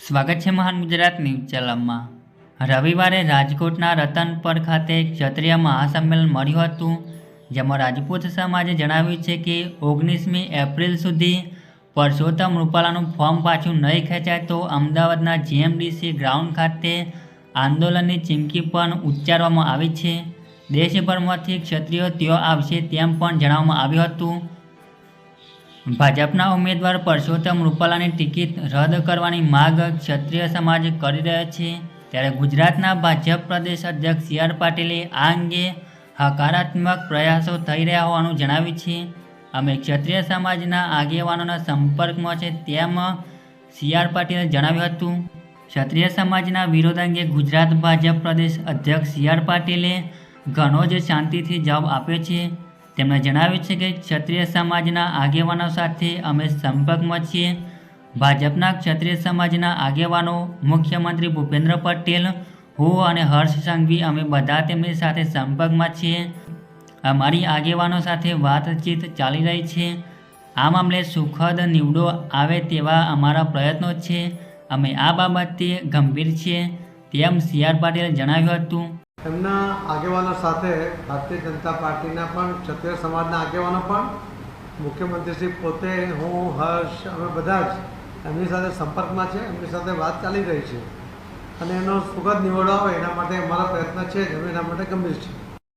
સ્વાગત છે મહાન ગુજરાત ન્યૂઝ ચેનલમાં. રવિવારે રાજકોટના રતનપર ખાતે ક્ષત્રિય મહાસંમેલન મળ્યું હતું, જેમાં રાજપૂત સમાજે જણાવ્યું છે કે ઓગણીસમી એપ્રિલ સુધી પરસોત્તમ રૂપાલાનું ફોર્મ પાછું નહીં ખેંચાય તો અમદાવાદના જીએમડીસી ગ્રાઉન્ડ ખાતે આંદોલનની ચીમકી પણ ઉચ્ચારવામાં આવી છે. દેશભરમાંથી ક્ષત્રિયો ત્યાં આવશે તેમ પણ જણાવવામાં આવ્યું હતું. ભાજપના ઉમેદવાર પરસોત્તમ રૂપાલાની ટિકિટ રદ કરવાની માગ ક્ષત્રિય સમાજ કરી રહ્યા છે. ત્યારે ગુજરાતના ભાજપ પ્રદેશ અધ્યક્ષ સી આર પાટીલે આ અંગે હકારાત્મક પ્રયાસો થઈ રહ્યા હોવાનું જણાવ્યું છે. અમે ક્ષત્રિય સમાજના આગેવાનોના સંપર્કમાં છે તેમ સી આર પાટીલે જણાવ્યું હતું. ક્ષત્રિય સમાજના વિરોધ અંગે ગુજરાત ભાજપ પ્રદેશ અધ્યક્ષ સી આર પાટીલે ઘણો જ શાંતિથી જવાબ આપ્યો છે. તેમણે જણાવ્યું છે કે ક્ષત્રિય સમાજના આગેવાનો સાથે અમે સંપર્કમાં છીએ. ભાજપના ક્ષત્રિય સમાજના આગેવાનો મુખ્યમંત્રી ભૂપેન્દ્ર પટેલ, હું અને હર્ષ સંઘવી અમે બધા તેમની સાથે સંપર્કમાં છીએ. અમારી આગેવાનો સાથે વાતચીત ચાલી રહી છે. આ મામલે સુખદ નીવડો આવે તેવા અમારા પ્રયત્નો છે. અમે આ બાબતે ગંભીર છીએ, તેમ સી આર પાટીલે જણાવ્યું હતું. એમના આગેવાનો સાથે ભારતીય જનતા પાર્ટીના પણ ક્ષત્રિય સમાજના આગેવાનો પણ મુખ્યમંત્રીશ્રી પોતે, હું, હર્ષ, અમે બધા જ એમની સાથે સંપર્કમાં છે, એમની સાથે વાત ચાલી રહી છે. અને એનો સુખદ નિવડો આવે એના માટે અમારા પ્રયત્ન છે એના માટે ગંભીર છીએ